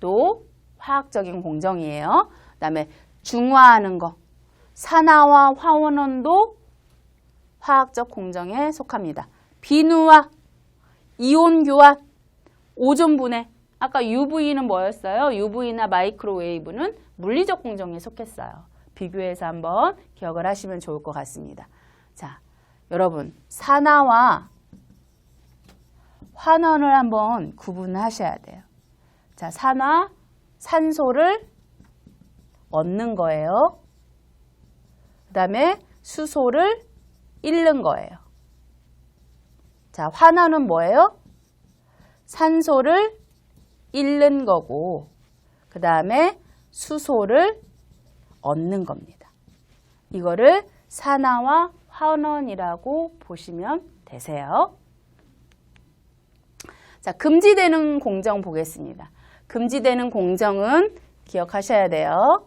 또 화학적인 공정이에요. 그 다음에 중화하는 거. 산화와 화원원도 화학적 공정에 속합니다. 비누와 이온 교환, 오존 분해. 아까 UV는 뭐였어요? UV나 마이크로웨이브는 물리적 공정에 속했어요. 비교해서 한번 기억을 하시면 좋을 것 같습니다. 자, 여러분, 산화와 환원을 한번 구분하셔야 돼요. 자, 산화, 산소를 얻는 거예요. 그 다음에 수소를 잃는 거예요. 자, 환원은 뭐예요? 산소를 잃는 거고, 그 다음에 수소를 얻는 겁니다. 이거를 산화와 환원이라고 보시면 되세요. 자, 금지되는 공정 보겠습니다. 금지되는 공정은 기억하셔야 돼요.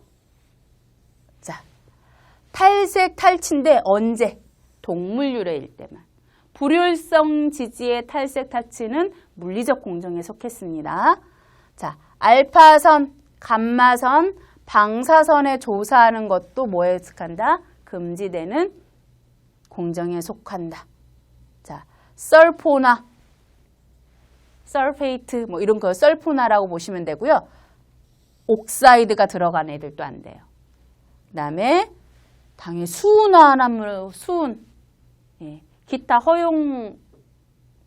자, 탈색 탈취인데 언제? 동물 유래일 때만. 불효율성 지지의 탈색 탈취는 물리적 공정에 속했습니다. 자, 알파선, 감마선, 방사선에 조사하는 것도 뭐에 속한다? 금지되는 공정에 속한다. 자, 썰포나, 설페이트 뭐 이런 거 썰포나라고 보시면 되고요. 옥사이드가 들어간 애들도 안 돼요. 그다음에 당연히 수은화합물 수은 예, 기타 허용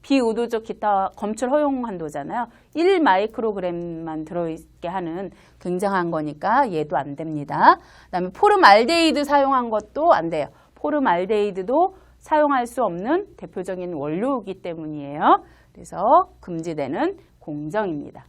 비의도적 기타 검출 허용 한도잖아요. 1 마이크로그램만 들어있게 하는 굉장한 거니까 얘도 안 됩니다. 그다음에 포름알데히드 사용한 것도 안 돼요. 포름알데히드도 사용할 수 없는 대표적인 원료이기 때문이에요. 그래서 금지되는 공정입니다.